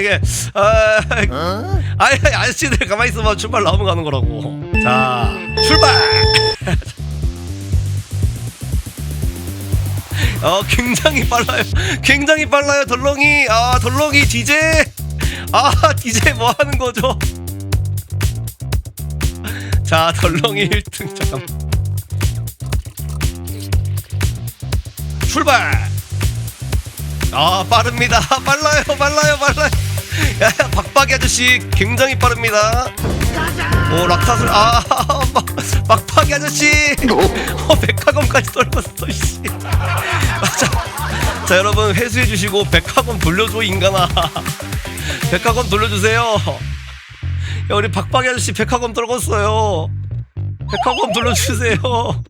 이게 아, 아니 아저씨들 가만히 있어봐. 출발 나오면 가는 거라고. 자 출발! 어 굉장히 빨라요. 굉장히 빨라요 덜렁이. 아 덜렁이 DJ 아 DJ 뭐 하는 거죠? 자 덜렁이 1등. 잠깐 출발! 아 빠릅니다. 빨라요 빨라요 아저씨 굉장히 빠릅니다. 오 락타술 아 막, 막박이 아저씨. 어 백화점까지 떨궜어 씨. 아, 자, 자 여러분 회수해 주시고 백화점 돌려줘 인간아. 백화점 돌려주세요. 야 우리 박박이 아저씨 백화점 떨궜어요. 백화점 돌려주세요